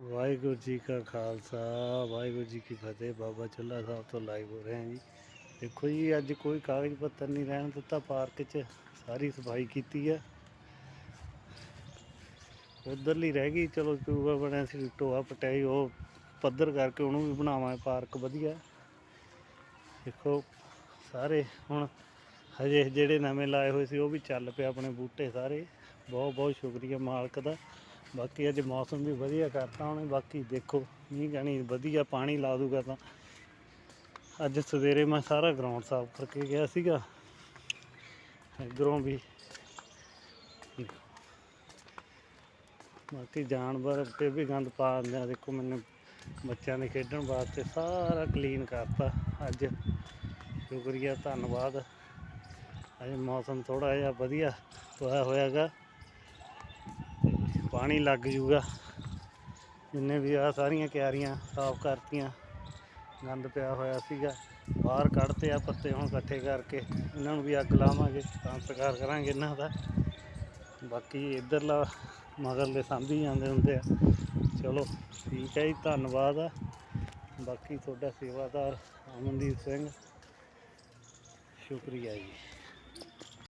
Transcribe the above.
ਵਾਹਿਗੁਰੂ ਜੀ ਕਾ ਖਾਲਸਾ, ਵਾਹਿਗੁਰੂ ਜੀ ਕੀ ਫਤਿਹ। ਬਾਬਾ ਚੁੱਲਾ ਸਾਹਿਬ ਤੋਂ ਲਾਈਵ ਹੋ ਰਹੇ ਹਾਂ ਜੀ। ਦੇਖੋ ਜੀ, ਅੱਜ ਕੋਈ ਕਾਗਜ਼ ਪੱਤਰ ਨਹੀਂ ਰਹਿਣ ਦਿੱਤਾ। ਪਾਰਕ 'ਚ ਸਾਰੀ ਸਫ਼ਾਈ ਕੀਤੀ ਆ। ਉਧਰਲੀ ਰਹਿ ਗਈ। ਚਲੋ ਟੂਬਾ ਬਣਿਆ ਸੀ, ਟੋਆ ਪਟਾਈ ਉਹ ਪੱਧਰ ਕਰਕੇ ਉਹਨੂੰ ਵੀ ਬਣਾਵਾਂ ਪਾਰਕ ਵਧੀਆ। ਦੇਖੋ, ਸਾਰੇ ਹੁਣ ਹਜੇ ਜਿਹੜੇ ਨਵੇਂ ਲਾਏ ਹੋਏ ਸੀ, ਉਹ ਵੀ ਚੱਲ ਪਿਆ ਆਪਣੇ ਬੂਟੇ ਸਾਰੇ। ਬਹੁਤ ਬਹੁਤ ਸ਼ੁਕਰੀਆ ਮਾਲਕ ਦਾ। ਬਾਕੀ ਅੱਜ ਮੌਸਮ ਵੀ ਵਧੀਆ ਕਰਤਾ ਉਹਨੇ, ਬਾਕੀ ਦੇਖੋ, ਮੀਂਹ ਕਣੀ ਵਧੀਆ ਪਾਣੀ ਲਾ ਦੂਗਾ ਤਾਂ। ਅੱਜ ਸਵੇਰੇ ਮੈਂ ਸਾਰਾ ਗਰਾਊਂਡ ਸਾਫ਼ ਕਰਕੇ ਗਿਆ ਸੀਗਾ। ਇੱਧਰੋਂ ਵੀ। ਬਾਕੀ ਜਾਨਵਰ ਤੇ ਵੀ ਗੰਦ ਪਾ ਦਿੰਦੇ ਆ। ਦੇਖੋ ਮੈਨੂੰ ਬੱਚਿਆਂ ਦੇ ਖੇਡਣ ਵਾਸਤੇ ਸਾਰਾ ਕਲੀਨ ਕਰਤਾ ਅੱਜ। ਸ਼ੁਕਰੀਆ, ਧੰਨਵਾਦ। ਅੱਜ ਮੌਸਮ ਥੋੜਾ ਜਿਹਾ ਵਧੀਆ ਹੋਇਆ ਹੋਇਆਗਾ। ਪਾਣੀ ਲੱਗ ਜੂਗਾ। ਜਿੰਨੇ ਵੀ ਆ ਸਾਰੀਆਂ ਕਿਆਰੀਆਂ ਸਾਫ਼ ਕਰਤੀਆਂ, ਗੰਦ ਪਿਆ ਹੋਇਆ ਸੀਗਾ। ਬਾਹਰ ਕੱਢਤੇ ਆ ਪੱਤੇ ਹੁਣ ਇਕੱਠੇ ਕਰਕੇ, ਇਹਨਾਂ ਨੂੰ ਵੀ ਅੱਗ ਲਾਵਾਂਗੇ ਸੰਸਕਾਰ ਕਰਾਂਗੇ ਇਹਨਾਂ ਦਾ। ਬਾਕੀ ਇਧਰਲਾ ਮਗਰਲੇ ਸਾਂਭੀ ਜਾਂਦੇ ਹੁੰਦੇ ਆ। ਚਲੋ, ਠੀਕ ਹੈ ਜੀ, ਧੰਨਵਾਦ ਆ। ਬਾਕੀ ਤੁਹਾਡਾ ਸੇਵਾਦਾਰ ਅਮਨਦੀਪ ਸਿੰਘ, ਸ਼ੁਕਰੀਆ ਜੀ।